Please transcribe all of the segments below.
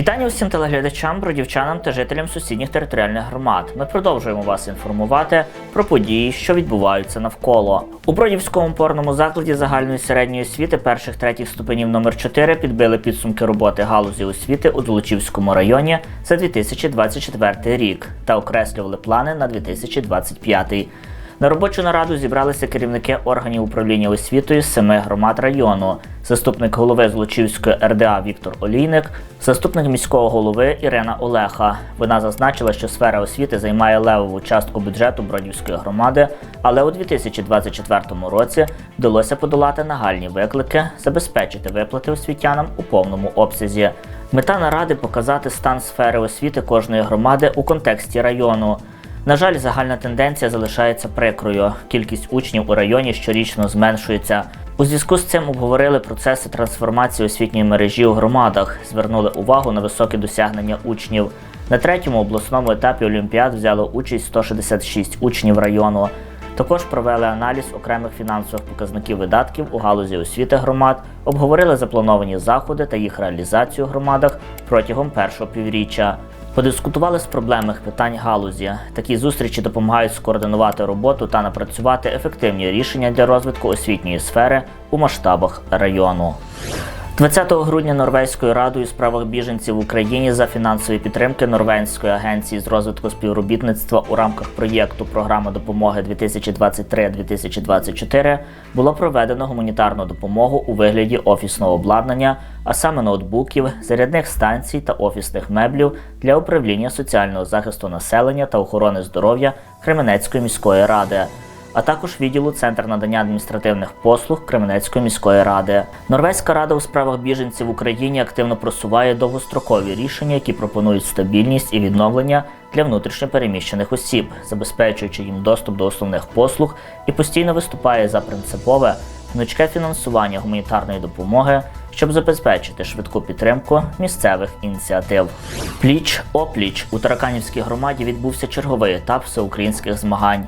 Вітання усім телеглядачам, бродівчанам та жителям сусідніх територіальних громад. Ми продовжуємо вас інформувати про події, що відбуваються навколо. У Бродівському опорному закладі загальної середньої освіти перших третіх ступенів номер 4 підбили підсумки роботи галузі освіти у Золочівському районі за 2024 рік та окреслювали плани на 2025. На робочу нараду зібралися керівники органів управління освітою семи громад району, заступник голови Злочівської РДА Віктор Олійник, заступник міського голови Ірина Олеха. Вона зазначила, що сфера освіти займає левову частку бюджету Бродівської громади, але у 2024 році вдалося подолати нагальні виклики, забезпечити виплати освітянам у повному обсязі. Мета наради показати стан сфери освіти кожної громади у контексті району. На жаль, загальна тенденція залишається прикрою. Кількість учнів у районі щорічно зменшується. У зв'язку з цим обговорили процеси трансформації освітньої мережі у громадах, звернули увагу на високі досягнення учнів. На третьому обласному етапі Олімпіад взяло участь 166 учнів району. Також провели аналіз окремих фінансових показників видатків у галузі освіти громад, обговорили заплановані заходи та їх реалізацію у громадах протягом першого півріччя. Подискутували з проблемних питань галузі. Такі зустрічі допомагають скоординувати роботу та напрацювати ефективні рішення для розвитку освітньої сфери у масштабах району. 20 грудня Норвезькою радою у справах біженців в Україні за фінансової підтримки Норвезької агенції з розвитку співробітництва у рамках проєкту Програма допомоги 2023-2024 було проведено гуманітарну допомогу у вигляді офісного обладнання, а саме ноутбуків, зарядних станцій та офісних меблів для управління соціального захисту населення та охорони здоров'я Кременецької міської ради а також відділу Центр надання адміністративних послуг Кременецької міської ради. Норвезька рада у справах біженців в Україні активно просуває довгострокові рішення, які пропонують стабільність і відновлення для внутрішньопереміщених осіб, забезпечуючи їм доступ до основних послуг і постійно виступає за принципове гнучке фінансування гуманітарної допомоги. Щоб забезпечити швидку підтримку місцевих ініціатив, пліч опліч у Тараканівській громаді відбувся черговий етап всеукраїнських змагань.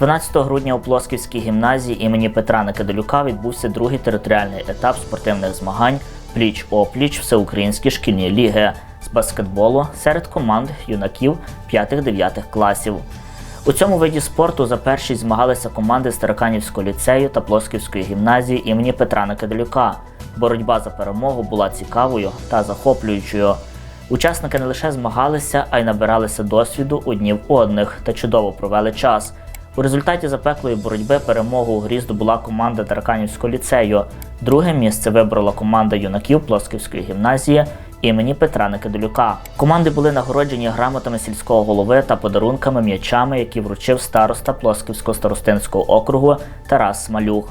12 грудня у Плосківській гімназії імені Петра Некадолюка відбувся другий територіальний етап спортивних змагань пліч-опліч Всеукраїнські шкільні ліги з баскетболу серед команд юнаків 5-9 класів. У цьому виді спорту за першість змагалися команди з Тараканівського ліцею та Плосківської гімназії імені Петра Некадолюка. Боротьба за перемогу була цікавою та захоплюючою. Учасники не лише змагалися, а й набиралися досвіду одні в одних та чудово провели час. У результаті запеклої боротьби перемогу у грі здобула команда Тараканівського ліцею. Друге місце вибрала команда юнаків Плосківської гімназії імені Петра Никидолюка. Команди були нагороджені грамотами сільського голови та подарунками м'ячами, які вручив староста Плосківського старостинського округу Тарас Смалюх.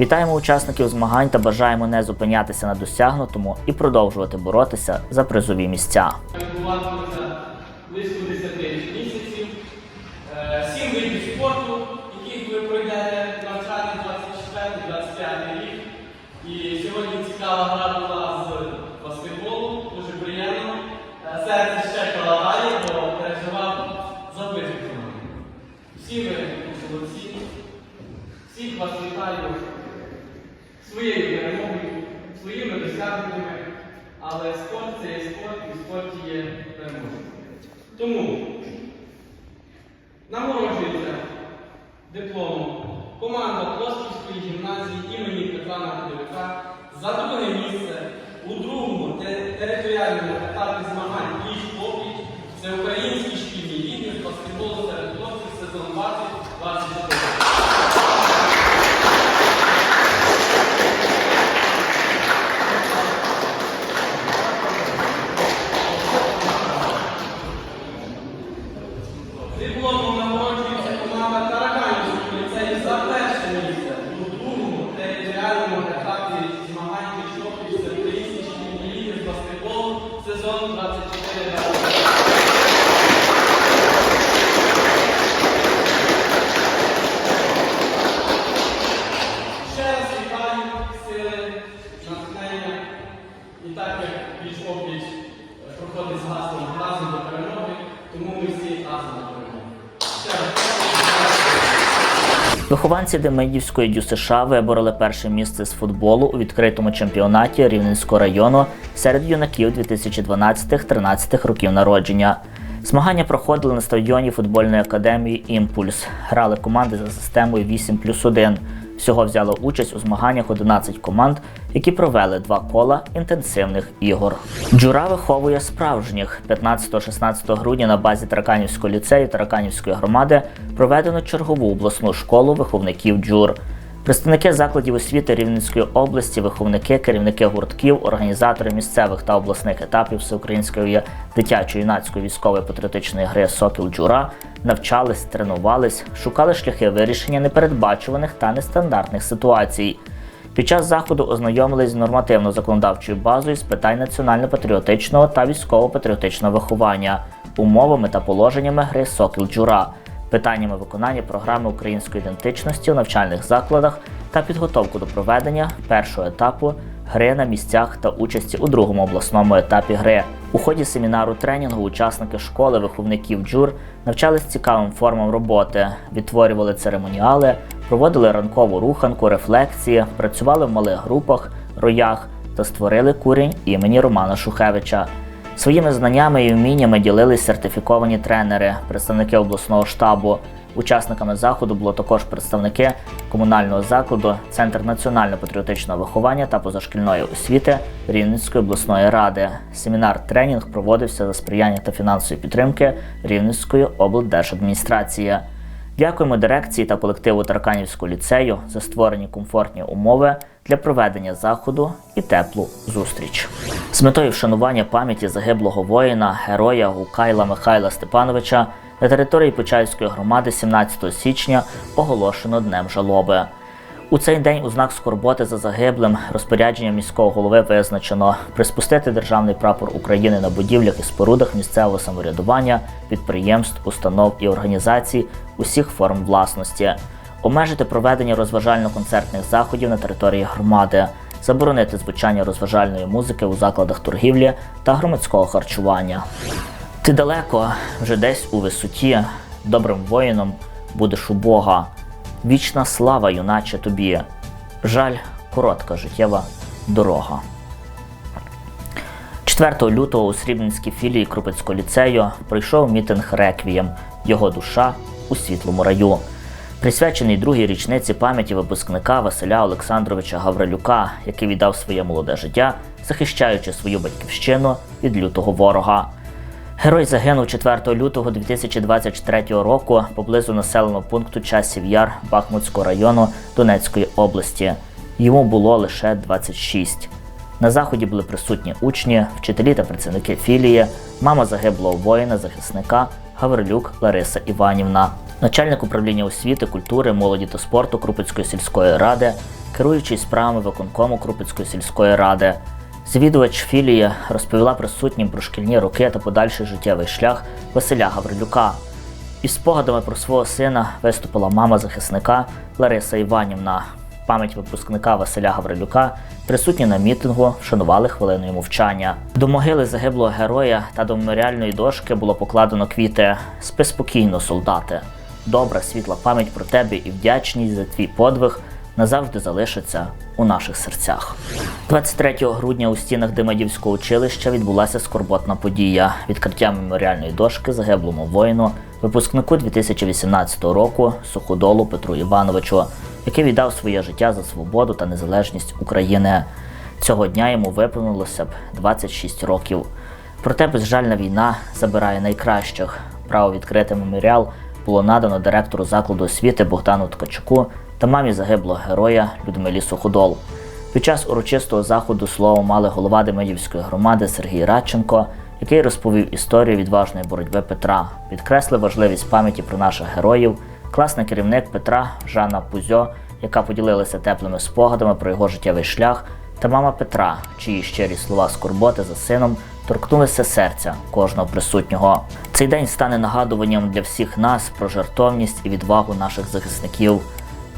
Вітаємо учасників змагань та бажаємо не зупинятися на досягнутому і продовжувати боротися за призові місця. І сьогодні цікава гра була з баскетболу, дуже приємно. Е, Серце ще калатає, бо переживав за близько. Всі ви молодці, всіх вас вітаю своєю перемогою, своїми досягненнями, але спорт це є спорт, і в спорті є перемога. Тому нагороджується дипломом команда Плосківської гімназії імені Петра Накадовика за друге місце у другому територіальному етапі змагань пліч попліч це українські шкільні ліги баскетболу серед хлопців сезон 20-24. Дипломом нагороджується команда Тараканівського ліцею за перше місце у другому територіальному етапі змагань пішоплі всеукраїнські шкільні ліги з баскетболу сезон 24 Ще раз вітаю сили, натхнення і так як більш опліч проходить з гаслом разом до перемоги, тому ми всі разом до перемоги. Ще раз. Вихованці Демидівської ДЮСШ вибороли перше місце з футболу у відкритому чемпіонаті Рівненського району серед юнаків 2012-13 років народження. Змагання проходили на стадіоні футбольної академії Імпульс. Грали команди за системою 8 плюс 1. Всього взяло участь у змаганнях 11 команд, які провели два кола інтенсивних ігор. Джура виховує справжніх 15-16 грудня на базі Тараканівського ліцею Тараканівської громади проведено чергову обласну школу виховників джур. Представники закладів освіти Рівненської області, виховники, керівники гуртків, організатори місцевих та обласних етапів всеукраїнської дитячо-юнацької військової патріотичної гри Сокіл Джура навчались, тренувались, шукали шляхи вирішення непередбачуваних та нестандартних ситуацій. Під час заходу ознайомились з нормативно-законодавчою базою з питань національно-патріотичного та військово-патріотичного виховання, умовами та положеннями гри Сокіл Джура, питаннями виконання програми української ідентичності у навчальних закладах та підготовку до проведення першого етапу гри на місцях та участі у другому обласному етапі гри. У ході семінару тренінгу учасники школи виховників джур навчались цікавим формам роботи, відтворювали церемоніали, проводили ранкову руханку, рефлексії, працювали в малих групах, роях та створили курінь імені Романа Шухевича. Своїми знаннями і вміннями ділились сертифіковані тренери, представники обласного штабу. Учасниками заходу було також представники комунального закладу, Центр національно-патріотичного виховання та позашкільної освіти Рівненської обласної ради. Семінар-тренінг проводився за сприяння та фінансової підтримки Рівненської облдержадміністрації. Дякуємо дирекції та колективу Тарканівського ліцею за створені комфортні умови для проведення заходу і теплу зустріч. З метою вшанування пам'яті загиблого воїна, героя Гукайла Михайла Степановича на території Почаївської громади 17 січня оголошено Днем жалоби. У цей день у знак скорботи за загиблим розпорядженням міського голови визначено приспустити державний прапор України на будівлях і спорудах місцевого самоврядування, підприємств, установ і організацій усіх форм власності, обмежити проведення розважально-концертних заходів на території громади, заборонити звучання розважальної музики у закладах торгівлі та громадського харчування. Ти далеко, вже десь у висоті, добрим воїном будеш у Бога. Вічна слава, юначе тобі. Жаль, коротка життєва дорога. 4 лютого у Срібненській філії Крупецького ліцею пройшов мітинг Реквієм Його душа у світлому раю, присвячений другій річниці пам'яті випускника Василя Олександровича Гаврилюка, який віддав своє молоде життя, захищаючи свою батьківщину від лютого ворога. Герой загинув 4 лютого 2024 року поблизу населеного пункту Часів Яр Бахмутського району Донецької області. Йому було лише 26. На заході були присутні учні, вчителі та працівники філії, мама загиблого воїна, захисника Гаврилюк Лариса Іванівна, начальник управління освіти, культури, молоді та спорту Крупицької сільської ради, керуючий справами виконкому Крупицької сільської ради. Завідувач філії розповіла присутнім про шкільні роки та подальший життєвий шлях Василя Гаврилюка. Із спогадами про свого сина виступила мама захисника Лариса Іванівна. Пам'ять випускника Василя Гаврилюка присутні на мітингу вшанували хвилиною мовчання. До могили загиблого героя та до меморіальної дошки було покладено квіти. Спи спокійно, солдати. Добра світла пам'ять про тебе і вдячність за твій подвиг назавжди залишиться у наших серцях. 23 грудня у стінах Демидівського училища відбулася скорботна подія відкриття меморіальної дошки загиблому воїну, випускнику 2018 року Суходолу Петру Івановичу, який віддав своє життя за свободу та незалежність України. Цього дня йому виповнилося б 26 років. Проте безжальна війна забирає найкращих. Право відкрити меморіал було надано директору закладу освіти Богдану Ткачуку та мамі загиблого героя Людмилі Суходол. Під час урочистого заходу слово мали голова Демидівської громади Сергій Радченко, який розповів історію відважної боротьби Петра, підкреслив важливість пам'яті про наших героїв, класний керівник Петра Жанна Пузьо, яка поділилася теплими спогадами про його життєвий шлях, та мама Петра, чиї щирі слова скорботи за сином торкнулися серця кожного присутнього. Цей день стане нагадуванням для всіх нас про жертовність і відвагу наших захисників.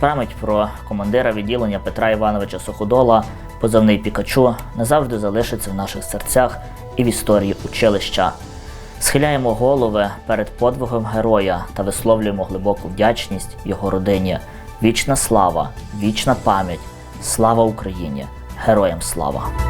Пам'ять про командира відділення Петра Івановича Суходола, позивний Пікачу, назавжди залишиться в наших серцях і в історії училища. Схиляємо голови перед подвигом героя та висловлюємо глибоку вдячність його родині. Вічна слава, вічна пам'ять. Слава Україні! Героям слава!